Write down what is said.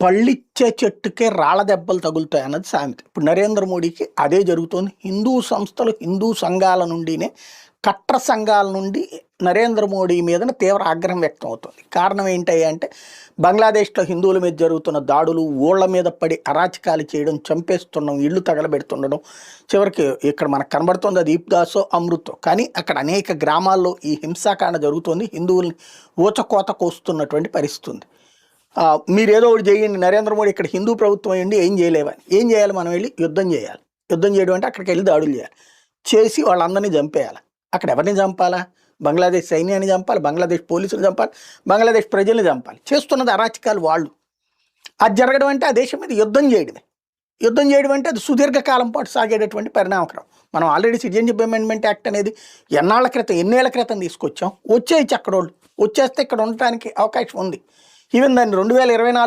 పళ్ళిచ్చే చెట్టుకే రాళ్ళ దెబ్బలు తగులుతాయి అన్నది సామెత. ఇప్పుడు నరేంద్ర మోడీకి అదే జరుగుతుంది. హిందూ సంస్థలు హిందూ సంఘాల నుండినే కట్ర సంఘాల నుండి నరేంద్ర మోడీ మీదన తీవ్ర ఆగ్రహం వ్యక్తం అవుతుంది కారణం ఏంటి అంటే బంగ్లాదేశ్లో హిందువుల మీద జరుగుతున్న దాడులు ఊళ్ళ మీద పడి అరాచకాలు చేయడం చంపేస్తుండడం ఇళ్ళు తగలబెడుతుండడం చివరికి ఇక్కడ మనకు కనబడుతుంది అది ఈప్దాసో అమృతో. కానీ అక్కడ అనేక గ్రామాల్లో ఈ హింసాకాండ జరుగుతుంది. హిందువుల్ని ఊచకోత కోస్తున్నటువంటి పరిస్థితి ఉంది. మీరు ఏదో ఒకటి చేయండి. నరేంద్ర మోడీ ఇక్కడ హిందూ ప్రభుత్వం అయ్యండి ఏం చేయలేవని ఏం చేయాలి మనం వెళ్ళి? యుద్ధం చేయాలి. యుద్ధం చేయడం అంటే అక్కడికి వెళ్ళి దాడులు చేయాలి. చేసి వాళ్ళందరినీ చంపేయాలి. అక్కడ ఎవరిని చంపాలా? బంగ్లాదేశ్ సైన్యాన్ని చంపాలి? బంగ్లాదేశ్ పోలీసులు చంపాలి? బంగ్లాదేశ్ ప్రజల్ని చంపాలి? చేస్తున్నది అరాచకాలు వాళ్ళు. అది జరగడం అంటే ఆ దేశం మీద యుద్ధం చేయడమే. యుద్ధం చేయడం అంటే అది సుదీర్ఘకాలం పాటు సాగేటటువంటి పరిణామక్రమం మనం ఆల్రెడీ సిటిజన్షిప్ అమెండ్మెంట్ యాక్ట్ అనేది ఎన్నాళ్ళ క్రితం ఎన్నేళ్ళ క్రితం తీసుకొచ్చాం. వచ్చేయచ్చు అక్కడ వాళ్ళు వచ్చేస్తే ఇక్కడ ఉండటానికి అవకాశం ఉంది. ఈవెన్ దాన్ని రెండు వేల ఇరవై నాలుగు